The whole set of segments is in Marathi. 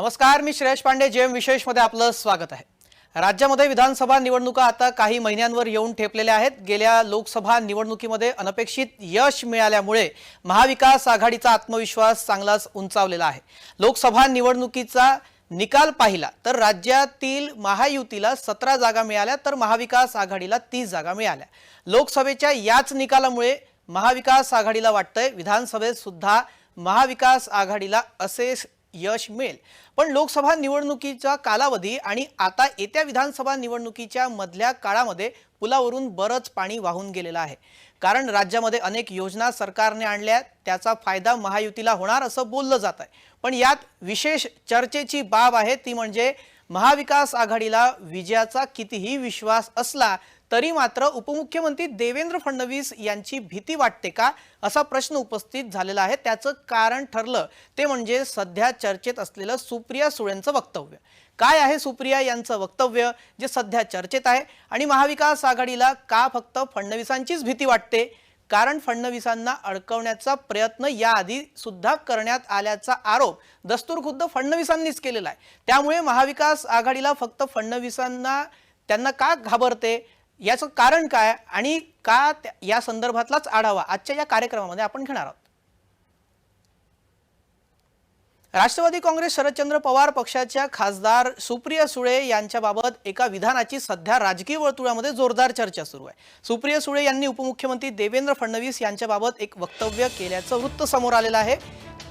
नमस्कार मी श्रेयश पांडे जेएम विशेषमध्ये आपलं स्वागत आहे. राज्यामध्ये विधानसभा निवडणुका आता काही महिन्यांवर येऊन ठेपलेल्या आहेत. गेल्या लोकसभा निवडणुकीमध्ये अनपेक्षित यश मिळाल्यामुळे महाविकास आघाडीचा आत्मविश्वास चांगलाच उंचावलेला आहे. लोकसभा निवडणुकीचा निकाल पाहिला तर राज्यातील महायुतीला सतरा जागा मिळाल्या तर महाविकास आघाडीला तीस जागा मिळाल्या. लोकसभेच्या याच निकालामुळे महाविकास आघाडीला वाटतंय विधानसभेत सुद्धा महाविकास आघाडीला असे यश मिळेल. पण लोकसभा निवडणुकीचा कालावधी आणि आता येत्या विधानसभा निवडणुकीच्या मधल्या काळामध्ये पुलावरून बरंच पाणी वाहून गेलेलं आहे. कारण राज्यामध्ये अनेक योजना सरकारने आणल्या त्याचा फायदा महायुतीला होणार असं बोललं जात आहे. पण यात विशेष चर्चेची बाब आहे. ती म्हणजे महाविकास आघाडीला विजयाचा कितीही विश्वास असला तरी मात्र उपमुख्यमंत्री देवेंद्र फडणवीस यांची भीती वाटते का असा प्रश्न उपस्थित झालेला आहे. त्याचं कारण ठरलं ते म्हणजे सध्या चर्चेत असलेलं सुप्रिया सुळेंचं वक्तव्य. काय आहे सुप्रिया यांचं वक्तव्य जे सध्या चर्चेत आहे? आणि महाविकास आघाडीला का फक्त फडणवीसांचीच भीती वाटते? कारण फडणवीसांना अडकवण्याचा प्रयत्न याआधी सुद्धा करण्यात आल्याचा आरोप दस्तूर खुद्द फडणवीसांनीच केलेला आहे. त्यामुळे महाविकास आघाडीला फक्त फडणवीसांना त्यांना का घाबरते? याचं कारण काय? आणि का त्या- या संदर्भातलाच आढावा आजच्या या कार्यक्रमामध्ये आपण घेणार आहोत? राष्ट्रवादी काँग्रेस शरदचंद्र पवार पक्षाच्या खासदार सुप्रिया सुळे यांच्याबाबत एका विधानाची सध्या राजकीय वर्तुळामध्ये जोरदार चर्चा सुरू आहे. सुप्रिया सुळे यांनी उपमुख्यमंत्री देवेंद्र फडणवीस यांच्याबाबत एक वक्तव्य केल्याचं वृत्त समोर आलेलं आहे.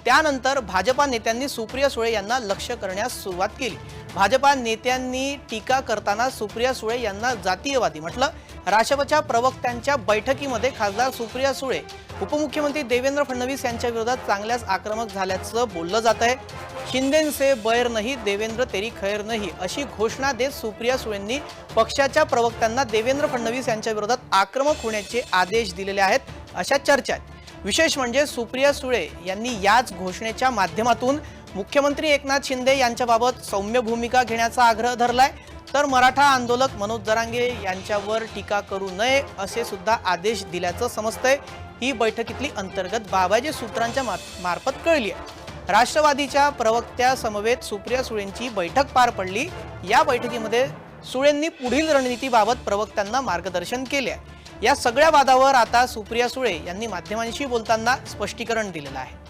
त्यानंतर भाजपा नेत्यांनी सुप्रिया सुळे यांना लक्ष करण्यास सुरुवात केली. भाजपा नेत्यांनी टीका करताना सुप्रिया सुळे यांना जातीयवादी म्हटलं. राष्ट्रपच्या प्रवक्त्यांच्या बैठकीमध्ये खासदार सुप्रिया सुळे उपमुख्यमंत्री देवेंद्र फडणवीस यांच्या विरोधात चांगल्याच आक्रमक झाल्याचं बोललं जात आहे. शिंदेंचे बैर नाही देवेंद्र तेरी खैर नाही अशी घोषणा देत सुप्रिया सुळेंनी पक्षाच्या प्रवक्त्यांना देवेंद्र फडणवीस यांच्या विरोधात आक्रमक होण्याचे आदेश दिलेले आहेत अशा चर्चा आहेत. विशेष म्हणजे सुप्रिया सुळे यांनी याच घोषणेच्या माध्यमातून मुख्यमंत्री एकनाथ शिंदे यांच्याबाबत सौम्य भूमिका घेण्याचा आग्रह धरलाय. तर मराठा आंदोलक मनोज जरांगे यांच्यावर टीका करू नये असे सुद्धा आदेश दिल्याचं समजतंय. ही बैठकीतली अंतर्गत बाबाजी सूत्रांच्या मा- मार्फत कळली आहे. राष्ट्रवादीच्या प्रवक्त्या समवेत सुप्रिया सुळेंची बैठक पार पडली. या बैठकीमध्ये सुळेंनी पुढील रणनीतीबाबत प्रवक्त्यांना मार्गदर्शन केले आहे. या सगळ्या वादावर आता सुप्रिया सुळे यांनी माध्यमांशी बोलताना स्पष्टीकरण दिलेलं आहे.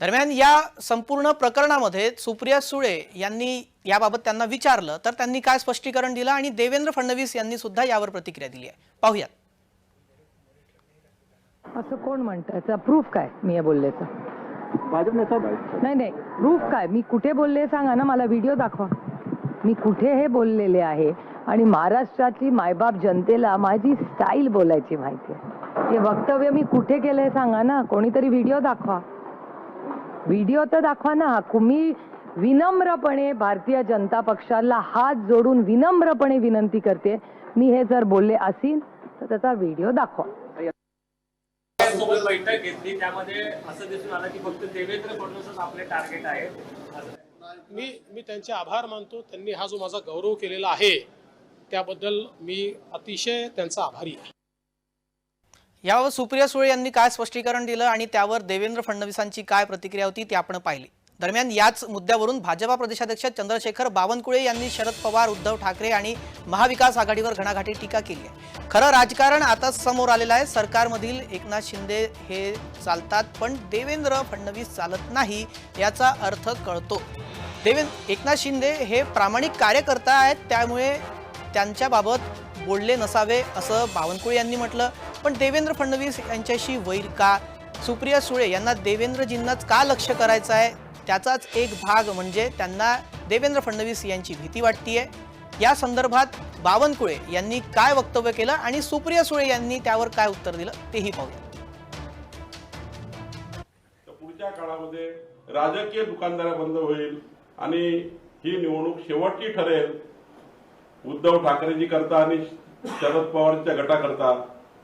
दरम्यान या संपूर्ण प्रकरणामध्ये सुप्रिया सुळे यांनी याबाबत त्यांना विचारलं तर त्यांनी काय स्पष्टीकरण दिलं आणि देवेंद्र फडणवीस यांनी सुद्धा यावर प्रतिक्रिया दिली आहे. पाहूयात. असं कोण म्हणतं? प्रूफ काय मी हे बोलल्याचं भाजप नेता नाही नाही. प्रूफ काय? मी कुठे बोलले सांगा ना मला व्हिडिओ दाखवा. मी कुठे हे बोललेले आहे? आणि महाराष्ट्रातली मायबाप जनतेला माझी स्टाईल बोलायची माहिती आहे. हे वक्तव्य मी कुठे केलंय सांगा ना? कोणीतरी व्हिडिओ दाखवा. व्हिडिओ तर दाखवा ना. तुम्ही विनम्रपणे भारतीय जनता पक्षाला हात जोडून विनम्रपणे विनंती करते. मी हे जर बोलले असीन तर त्याचा व्हिडिओ दाखवा. सोबत बैठक घेतली. त्यामध्ये असं दिसून आलं की फक्त देवेंद्र फडणवीसच आपले टार्गेट आहे मी मी त्यांचे आभार मानतो. त्यांनी हा जो माझा गौरव केलेला आहे त्याबद्दल मी अतिशय त्यांचा आभारी आहे. यावर सुप्रिया सुळे यांनी काय स्पष्टीकरण दिलं आणि त्यावर देवेंद्र फडणवीसांची काय प्रतिक्रिया होती ती आपण पाहिली. दरम्यान याच मुद्द्यावरून भाजपा प्रदेशाध्यक्ष चंद्रशेखर बावनकुळे यांनी शरद पवार उद्धव ठाकरे आणि महाविकास आघाडीवर घणाघाटी टीका केली आहे. खरं राजकारण आता समोर आलेलं आहे. सरकारमधील एकनाथ शिंदे हे चालतात पण देवेंद्र फडणवीस चालत नाही याचा अर्थ कळतो. देवेंद्र एकनाथ शिंदे हे प्रामाणिक कार्यकर्ता आहेत त्यामुळे त्यांच्याबाबत बोलले नसावे असं बावनकुळे यांनी म्हटलं. पण देवेंद्र फडणवीस यांच्याशी वैर का? सुप्रिया सुळे यांना देवेंद्रजींनाच का लक्ष करायचं आहे त्याचाच एक भाग म्हणजे त्यांना देवेंद्र फडणवीस यांची भीती वाटतीये. या संदर्भात बावनकुळे यांनी काय वक्तव्य केलं आणि सुप्रिया सुळे यांनी त्यावर काय उत्तर दिलं तेही पाहूया. पुढच्या काळामध्ये राजकीय दुकानदाऱ्या बंद होईल आणि ही निवडणूक शेवटची ठरेल उद्धव ठाकरेजी करता आणि शरद पवारच्या गटाकरता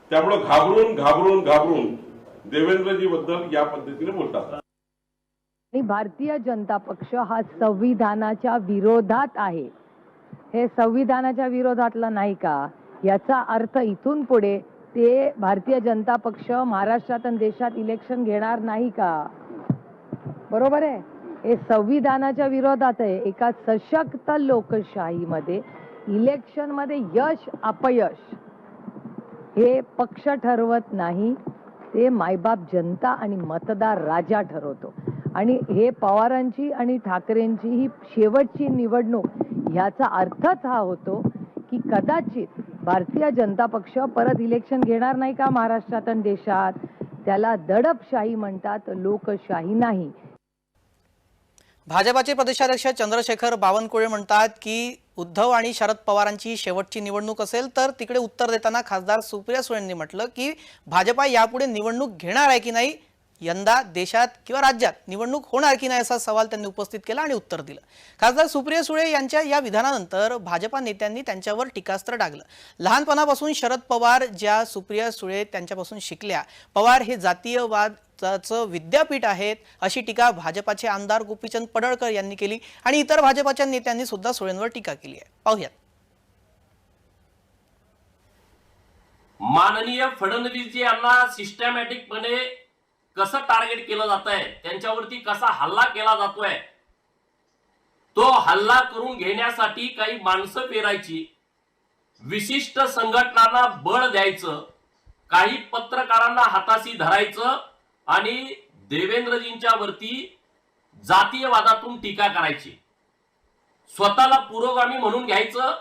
त्यामुळे घाबरून घाबरून घाबरून देवेंद्रजी बद्दल या पद्धतीने बोलतात. आणि भारतीय जनता पक्ष हा संविधानाच्या विरोधात आहे. हे संविधानाच्या विरोधातला नाही का? याचा अर्थ इथून पुढे ते भारतीय जनता पक्ष महाराष्ट्रात आणि देशात इलेक्शन घेणार नाही का? बरोबर आहे? हे संविधानाच्या विरोधात आहे. एका सशक्त लोकशाहीमध्ये इलेक्शनमध्ये यश अपयश हे पक्ष ठरवत नाही. ते मायबाप जनता आणि मतदार राजा ठरवतो. आणि हे पवारांची आणि ठाकरेंची ही शेवटची निवडणूक ह्याचा अर्थच हा होतो की कदाचित भारतीय जनता पक्ष परत इलेक्शन घेणार नाही का महाराष्ट्रात आणि देशात? त्याला दडपशाही म्हणतात लोकशाही नाही. भाजपाचे प्रदेशाध्यक्ष चंद्रशेखर बावनकुळे म्हणतात की उद्धव आणि शरद पवारांची शेवटची निवडणूक असेल तर तिकडे उत्तर देताना खासदार सुप्रिया सुळेंनी म्हटलं की भाजपा यापुढे निवडणूक घेणार आहे की नाही यंदा देशात किंवा राज्यात निवडणूक होणार की नाही असा सवाल त्यांनी उपस्थित केला आणि उत्तर दिलं. खासदार सुप्रिया सुळे यांच्या या विधानानंतर भाजपा नेत्यांनी त्यांच्यावर टीकास्त्र डागलं. लहानपणापासून शरद पवार ज्या सुप्रिया सुळे त्यांच्यापासून शिकल्या पवार हे जातीयवादाचं विद्यापीठ आहेत अशी टीका भाजपाचे आमदार गोपीचंद पडळकर यांनी केली आणि इतर भाजपाच्या नेत्यांनी सुद्धा सुळेंवर टीका केली आहे. पाहूयात. माननीय फडणवीसजी यांना सिस्टमॅटिकपणे कसं टार्गेट केलं जात आहे त्यांच्यावरती कसा हल्ला केला जातोय तो हल्ला करून घेण्यासाठी काही माणसं पेरायची विशिष्ट संघटनांना बळ द्यायचं काही पत्रकारांना हाताशी धरायचं आणि देवेंद्रजींच्या वरती जातीयवादातून टीका करायची. स्वतःला पुरोगामी म्हणून घ्यायचं.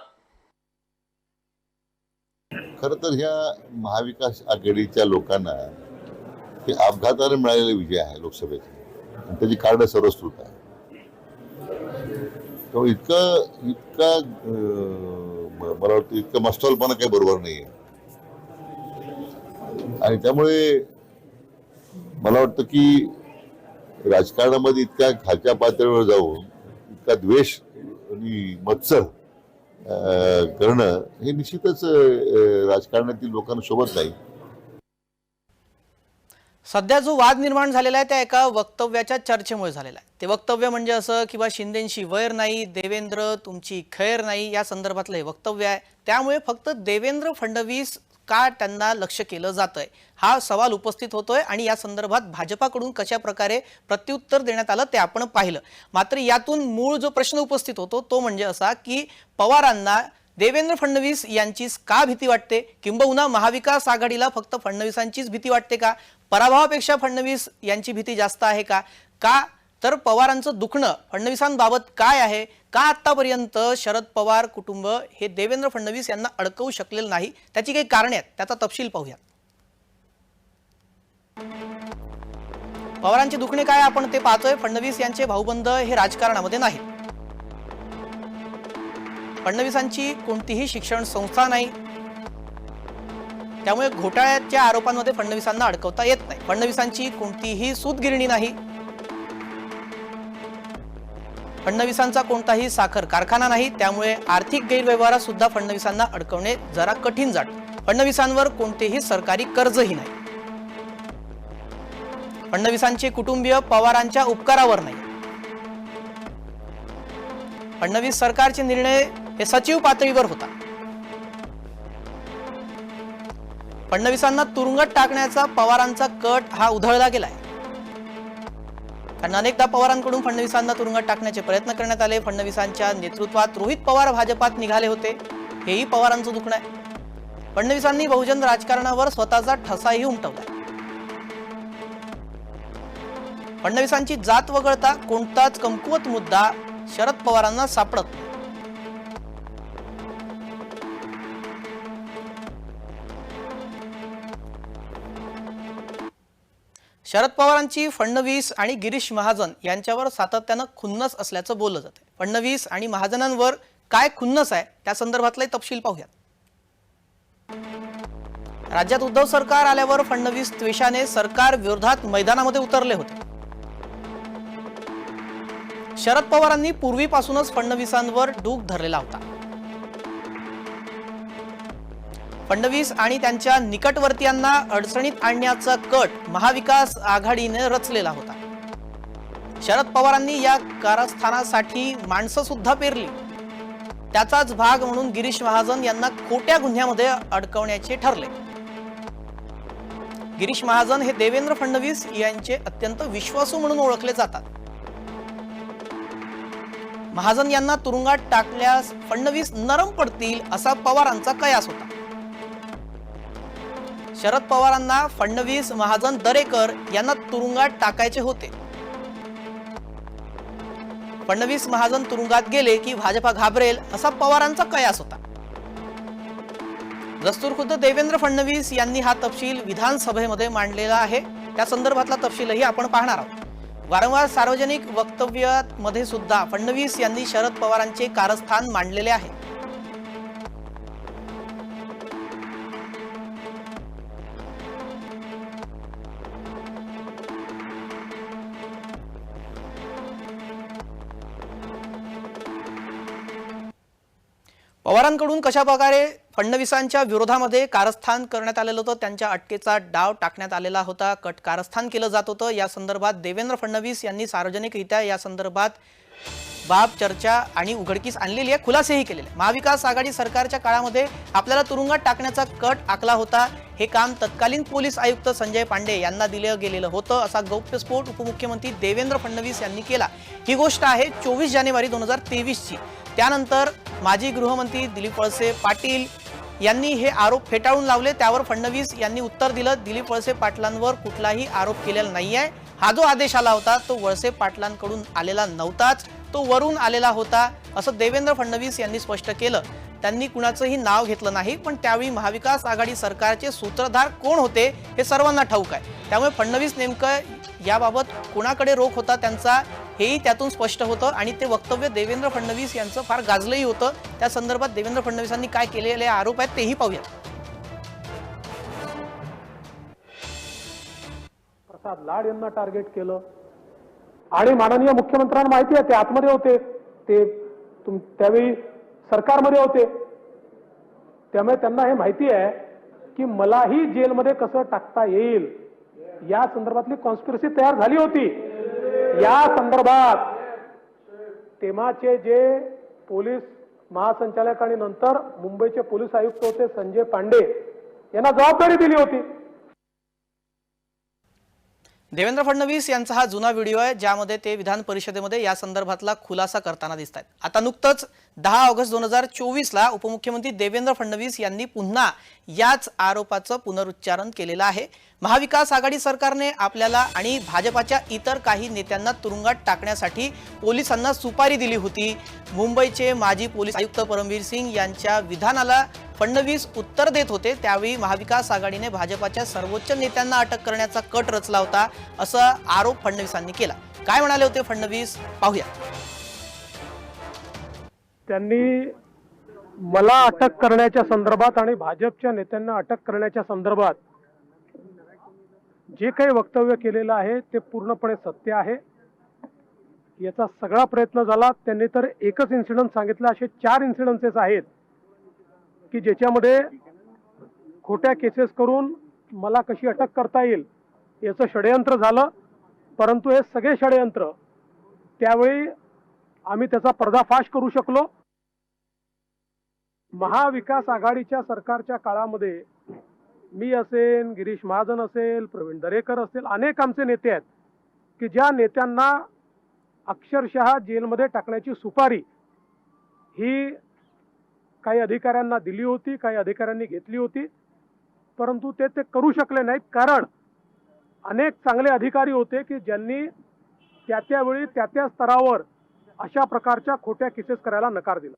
खर तर ह्या महाविकास आघाडीच्या लोकांना हे अपघाताने मिळालेला विजय आहे लोकसभेचा. आणि त्याची कार्ड सर्वस्कृत आहे त्यामुळे इतकं इतका मला वाटतं इतकं मस्तलपणा काही बरोबर नाही आहे आणि त्यामुळे मला वाटतं की राजकारणामध्ये इतक्या खालच्या पातळीवर जाऊन इतका द्वेष आणि मत्सर करणं हे निश्चितच राजकारणातील लोकांना शोभत नाही. सध्या जो वाद निर्माण झालेला आहे त्या एका वक्तव्याच्या चर्चेमुळे झालेला आहे. ते वक्तव्य म्हणजे असं किंवा शिंदेंशी वैर नाही देवेंद्र तुमची खैर नाही या संदर्भातलं हे वक्तव्य आहे. त्यामुळे फक्त देवेंद्र फडणवीस का त्यांना लक्ष केलं जातंय? हा सवाल उपस्थित होतोय आणि या संदर्भात भाजपाकडून कशा प्रकारे प्रत्युत्तर देण्यात आलं ते आपण पाहिलं. मात्र यातून मूळ जो प्रश्न उपस्थित होतो तो म्हणजे असा की पवारांना देवेंद्र फडणवीस यांचीच का भीती वाटते? किंबहुना महाविकास आघाडीला फक्त फडणवीसांचीच भीती वाटते का? पराभवापेक्षा फडणवीस यांची भीती जास्त आहे का? का? तर पवारांचं दुखणं फडणवीसांबाबत काय आहे? का आत्तापर्यंत शरद पवार कुटुंब हे देवेंद्र फडणवीस यांना अडकवू शकलेलं नाही? त्याची काही कारणे आहेत त्याचा तपशील पाहूया. पवारांचे दुखणे काय आपण ते पाहतोय. फडणवीस यांचे भाऊबंद हे राजकारणामध्ये नाहीत. फडणवीसांची कोणतीही शिक्षण संस्था नाही. त्यामुळे घोटाळ्याच्या आरोपांमध्ये फडणवीसांना अडकवता येत नाही. फडणवीसांची कोणतीही सूतगिरणी नाही. फडणवीसांचा कोणताही साखर कारखाना नाही त्यामुळे आर्थिक गैरव्यवहारात सुद्धा फडणवीसांना अडकवणे जरा कठीण जात. फडणवीसांवर कोणतेही सरकारी कर्जही नाही. फडणवीसांचे कुटुंबीय पवारांच्या उपकारावर नाही. फडणवीस सरकारचे निर्णय हे सचिव पातळीवर होता फडणवीसांना तुरुंगात टाकण्याचा पवारांचा कट हा उधळला गेलाय. कारण अनेकदा पवारांकडून फडणवीसांना तुरुंगात टाकण्याचे प्रयत्न करण्यात आले. फडणवीसांच्या नेतृत्वात रोहित पवार भाजपात निघाले होते. हेही पवारांचं दुखणं आहे. फडणवीसांनी बहुजन राजकारणावर स्वतःचा ठसाही उमटवला. फडणवीसांची जात वगळता कोणताच कमकुवत मुद्दा शरद पवारांना सापडत शरद पवारांची फडणवीस आणि गिरीश महाजन यांच्यावर सातत्यानं खुन्नस असल्याचं बोललं जातं फडणवीस आणि महाजनांवर काय खुन्नस आहे त्या संदर्भातलाही तपशील पाहूयात. राज्यात उद्धव सरकार आल्यावर फडणवीस द्वेषाने सरकार विरोधात मैदानामध्ये उतरले होते. शरद पवारांनी पूर्वीपासूनच फडणवीसांवर डूक धरलेला होता. फडणवीस आणि त्यांच्या निकटवर्तीयांना अडचणीत आणण्याचा कट महाविकास आघाडीने रचलेला होता. शरद पवारांनी या कारस्थानासाठी माणसं सुद्धा पेरली. त्याचाच भाग म्हणून गिरीश महाजन यांना खोट्या गुन्ह्यामध्ये अडकवण्याचे ठरले. गिरीश महाजन हे देवेंद्र फडणवीस यांचे अत्यंत विश्वासू म्हणून ओळखले जातात. महाजन यांना तुरुंगात टाकल्यास फडणवीस नरम पडतील असा पवारांचा कयास होता. शरद पवारांना फडणवीस महाजन दरेकर यांना तुरुंगात टाकायचे होते. फडणवीस महाजन तुरुंगात गेले की भाजपा घाबरेल असा पवारांचा कयास होता. दस्तूर खुद्द देवेंद्र फडणवीस यांनी हा तपशील विधानसभेमध्ये मांडलेला आहे. त्या संदर्भातला तपशीलही आपण पाहणार आहोत. वारंवार सार्वजनिक वक्तव्यामध्ये सुद्धा फडणवीस यांनी शरद पवारांचे कारस्थान मांडलेले आहे. पवारांकडून कशा प्रकारे फडणवीसांच्या विरोधामध्ये कारस्थान करण्यात आलेलं होतं त्यांच्या अटकेचा डाव टाकण्यात आलेला होता कट कारस्थान केलं जात होतं या संदर्भात देवेंद्र फडणवीस यांनी सार्वजनिकरित्या या संदर्भात बाब चर्चा आणि उघडकीस आणलेली आहे खुलासेही केलेले महाविकास आघाडी सरकारच्या काळामध्ये आपल्याला तुरुंगात टाकण्याचा कट आखला होता हे काम तत्कालीन पोलीस आयुक्त संजय पांडे यांना दिलं गेलेलं होतं असा गौप्यस्फोट उपमुख्यमंत्री देवेंद्र फडणवीस यांनी केला. ही गोष्ट आहे चोवीस जानेवारी दोन हजार तेवीसची. त्यानंतर माजी गृहमंत्री दिलीप वळसे पाटील यांनी हे आरोप फेटाळून लावले. त्यावर फडणवीस यांनी उत्तर दिलं. दिलीप वळसे पाटलांवर कुठलाही आरोप केलेला नाही आहे हा जो आदेश आला होता तो वळसे पाटलांकडून आलेला नव्हताच. तो वरून आलेला होता असं देवेंद्र फडणवीस यांनी स्पष्ट केलं. त्यांनी कुणाचंही नाव घेतलं नाही पण त्यावेळी महाविकास आघाडी सरकारचे सूत्रधार कोण होते हे सर्वांना ठाऊक आहे. त्यामुळे फडणवीस नेमकं याबाबत कुणाकडे रोख होता त्यांचा हेही त्यातून स्पष्ट होतं आणि ते वक्तव्य देवेंद्र फडणवीस यांचं फार गाजलंही होतं. त्या संदर्भात देवेंद्र फडणवीसांनी काय केलेले आरोप आहेत तेही पाहूया प्रसाद लाड यांना टार्गेट केलं. आणि माननीय मुख्यमंत्र्यांना माहिती आहे ते आतमध्ये होते. ते तुम त्यावेळी सरकारमध्ये होते. त्यामुळे त्यांना हे माहिती आहे की मलाही जेलमध्ये कसं टाकता येईल. या संदर्भातली कॉन्स्पिरसी तयार झाली होती. या संदर्भात तेव्हाचे जे पोलीस महासंचालक आणि नंतर मुंबईचे पोलीस आयुक्त होते संजय पांडे यांना जबाबदारी दिली होती. देवेंद्र फडणवीस यांचा हा जुना व्हिडिओ आहे ज्यामध्ये ते विधान परिषदेमध्ये या संदर्भातला खुलासा करताना दिसत आहेत. आता नुकतंच दहा ऑगस्ट दोन हजार चोवीसला उपमुख्यमंत्री देवेंद्र फडणवीस यांनी पुन्हा याच आरोपाचं पुनरुच्चारण केलेलं आहे. महाविकास आघाडी सरकारने आपल्याला आणि भाजपाच्या इतर काही नेत्यांना तुरुंगात टाकण्यासाठी पोलिसांना सुपारी दिली होती. मुंबईचे माजी पोलीस आयुक्त परमवीर सिंग यांच्या विधानाला फडणवीस उत्तर देत होते. त्यावेळी महाविकास आघाडीने भाजपाच्या सर्वोच्च नेत्यांना अटक करण्याचा कट रचला होता असा आरोप फडणवीसांनी केला. काय म्हणाले होते फडणवीस? पाहूया. त्यांनी मला अटक करण्याच्या संदर्भात आणि भाजपच्या नेत्यांना अटक करण्याच्या संदर्भात जे काही वक्तव्य केलेलं आहे ते पूर्णपणे सत्य आहे. याचा सगळा प्रयत्न झाला. त्यांनी तर एकच इन्सिडन्स सांगितलं. असे चार इन्सिडन्सेस आहेत की ज्याच्यामध्ये खोट्या केसेस करून मला कशी अटक करता येईल याचं षडयंत्र झालं. परंतु हे सगळे षडयंत्र त्यावेळी आम्ही त्याचा पर्दाफाश करू शकलो. महाविकास आघाडीच्या सरकारच्या काळामध्ये मी असेल गिरीश महाजन असेल प्रवीण दरेकर असेल अनेक आमचे नेते आहेत की ज्या नेत्यांना अक्षरशः जेलमध्ये टाकण्याची सुपारी ही काही अधिकाऱ्यांना दिली होती काही अधिकाऱ्यांनी घेतली होती परंतु ते ते करू शकले नाहीत. कारण अनेक चांगले अधिकारी होते की ज्यांनी त्या त्यावेळी त्या त्या स्तरावर अशा प्रकारच्या खोट्या केसेस करायला नकार दिला.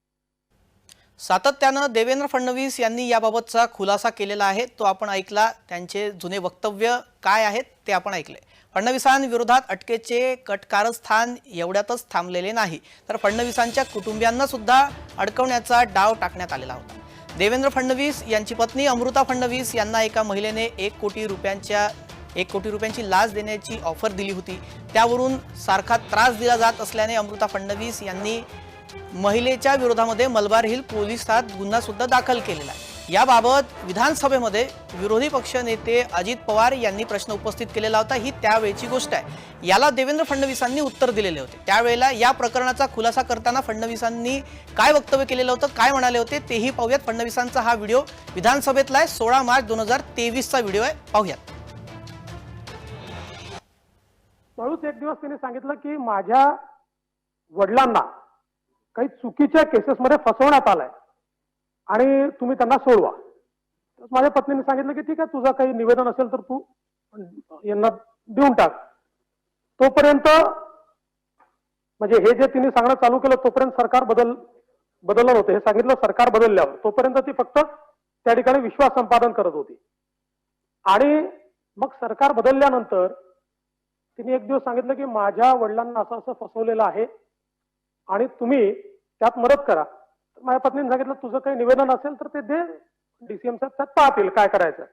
सातत्यानं देवेंद्र फडणवीस यांनी याबाबतचा खुलासा केलेला आहे. तो आपण ऐकला. त्यांचे जुने वक्तव्य काय आहेत ते आपण ऐकले. फडणवीसांविरोधात अटकेचे कटकारस्थान एवढ्यातच थांबलेले नाही. तर फडणवीसांच्या कुटुंबियांना सुद्धा अडकवण्याचा डाव टाकण्यात आलेला होता. देवेंद्र फडणवीस यांची पत्नी अमृता फडणवीस यांना एका महिलेने एक कोटी रुपयांच्या एक कोटी रुपयांची लाच देण्याची ऑफर दिली होती. त्यावरून सारखा त्रास दिला जात असल्याने अमृता फडणवीस यांनी महिलेच्या विरोधामध्ये मलबार हिल पोलिसात गुन्हा सुद्धा दाखल केलेला आहे. याबाबत विधानसभेमध्ये विरोधी पक्ष नेते अजित पवार यांनी प्रश्न उपस्थित केलेला होता. ही त्यावेळची गोष्ट आहे. याला देवेंद्र फडणवीसांनी उत्तर दिलेले होते. त्यावेळेला या प्रकरणाचा खुलासा करताना फडणवीसांनी काय वक्तव्य केलेलं होतं काय म्हणाले होते तेही पाहूयात. फडणवीसांचा हा व्हिडिओ विधानसभेतला आहे. सोळा मार्च दोन हजार तेवीसचा व्हिडिओ आहे. पाहूयात. म्हणूनच एक दिवस त्यांनी सांगितलं की माझ्या वडिलांना काही चुकीच्या केसेसमध्ये फसवण्यात आलाय. आणि तुम्ही त्यांना सोडवा. तर माझ्या पत्नीने सांगितलं की ठीक आहे तुझं काही निवेदन असेल तर तू यांना देऊन टाक. तोपर्यंत म्हणजे हे जे तिने सांगणं चालू केलं तोपर्यंत सरकार बदल बदललं होतं. हे सांगितलं सरकार बदलल्यावर. तोपर्यंत ती फक्त त्या ठिकाणी विश्वास संपादन करत होती. आणि मग सरकार बदलल्यानंतर तिने एक दिवस सांगितलं की माझ्या वडिलांना असं असं फसवलेलं आहे. आणि तुम्ही त्यात मदत करा. तर माझ्या पत्नीने सांगितलं तुझं काही निवेदन असेल तर ते दे. डीसीएम साहेब त्यात पाहतील काय करायचं.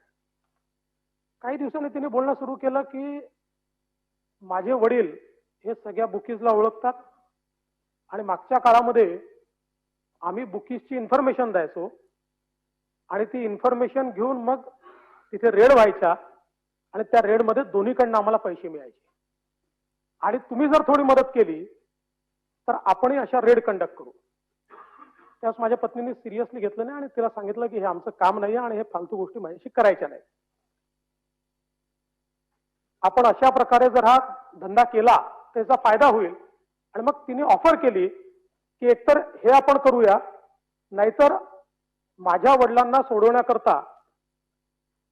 काही दिवसांनी तिने बोलणं सुरू केलं की माझे वडील हे सगळ्या बुकीजला ओळखतात आणि मागच्या काळामध्ये आम्ही बुकीजची इन्फॉर्मेशन द्यायचो आणि ती इन्फॉर्मेशन घेऊन मग तिथे रेड व्हायच्या आणि त्या रेडमध्ये दोन्हीकडनं आम्हाला पैसे मिळायचे. आणि तुम्ही जर थोडी मदत केली तर आपणही अशा रेड कंडक्ट करू. त्यावेळेस माझ्या पत्नीने सिरियसली घेतलं नाही आणि तिला सांगितलं की हे आमचं काम नाही आणि हे फालतू गोष्टी माझ्याशी करायच्या नाही आपण अशा प्रकारे जर हा धंदा केला त्याचा फायदा होईल. आणि मग तिने ऑफर केली की एकतर हे आपण करूया नाहीतर माझ्या वडिलांना सोडवण्याकरता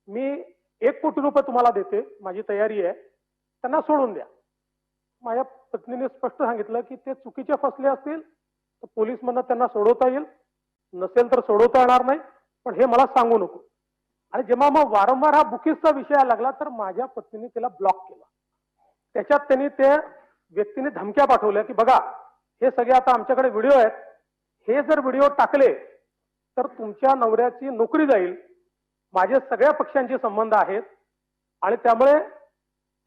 मी एक कोटी रुपये तुम्हाला देते माझी तयारी आहे त्यांना सोडून द्या. माझ्या पत्नीने स्पष्ट सांगितलं की ते चुकीचे फसले असतील तर पोलीस म्हणून त्यांना सोडवता येईल. नसेल तर सोडवता येणार नाही. पण हे मला सांगू नको. आणि जेव्हा मग वारंवार हा बुकीजचा विषय लागला तर माझ्या पत्नीने तिला ब्लॉक केला. त्याच्यात त्यांनी ते व्यक्तीने धमक्या पाठवल्या की बघा हे सगळे आता आमच्याकडे व्हिडिओ आहेत. हे जर व्हिडिओ टाकले तर तुमच्या नवऱ्याची नोकरी जाईल. माझे सगळ्या पक्षांचे संबंध आहेत. आणि त्यामुळे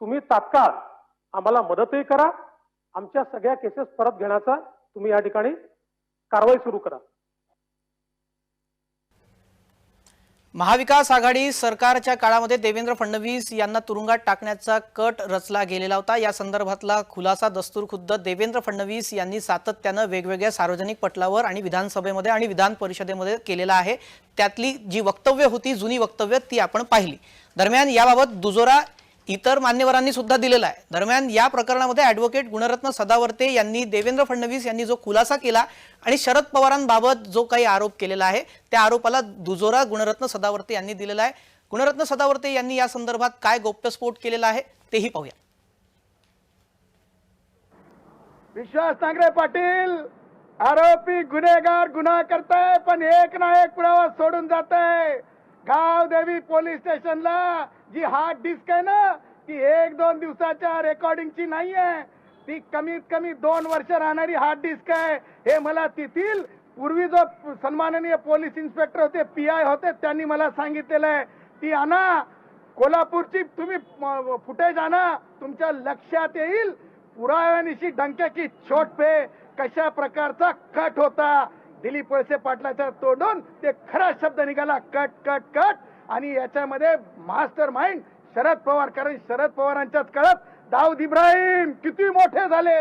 तुम्ही तात्काळ आम्हाला मदतही करा. आमच्या सगळ्या केसेस परत घेण्याचा तुम्ही या ठिकाणी कारवाई सुरू करा. महाविकास आघाडी सरकारच्या काळामध्ये देवेंद्र फडणवीस यांना तुरुंगात टाकण्याचा कट रचला गेलेला होता. या संदर्भातला खुलासा दस्तूर खुद्द देवेंद्र फडणवीस यांनी सातत्यानं वेगवेगळ्या सार्वजनिक पटलावर आणि विधानसभेमध्ये आणि विधान परिषदेमध्ये केलेला आहे. त्यातली जी वक्तव्य होती जुनी वक्तव्य ती आपण पाहिली. दरम्यान याबाबत दुजोरा इतर मान्यवरांनी सुद्धा दिलेला आहे. दरम्यान या प्रकरणामध्ये ॲडव्होकेट गुणरत्न सदावर्ते यांनी देवेंद्र फडणवीस यांनी जो खुलासा केला आणि शरद पवारांबाबत जो काही आरोप केलेला आहे त्या आरोपाला दुजोरा गुणरत्न सदावर्ते यांनी दिलेला आहे. गुणरत्न सदावर्ते यांनी या संदर्भात काय गोप्यस्फोट केलेला आहे तेही पाहूया. विश्वास नांगरे पाटील आरोपी गुन्हेगार गुन्हा करताय पण एक ना एक पुरावा सोडून जात आहे गावदेवी पोलीस स्टेशनला जी हार्ड डिस्क आहे ना ती एक दोन दिवसाच्या रेकॉर्डिंगची नाही आहे ती कमीत कमी दोन वर्ष राहणारी हार्ड डिस्क आहे. हे मला तिथील पूर्वी जो सन्माननीय पोलीस इन्स्पेक्टर होते पी आय होते त्यांनी मला सांगितलेलं आहे. ती आणा. कोल्हापूरची तुम्ही फुटेज आणा. तुमच्या लक्षात येईल. पुराव्यानिशी डंक्याची छोट पे कशा प्रकारचा कट होता. दिलीप वळसे पाटलाच्या तोडून ते खरा शब्द निघाला. कट कट कट आणि याच्यामध्ये मास्टर माइंड शरद पवार कारण शरद पवारांच्याच कळत दाऊद इब्राहिम किती मोठे झाले.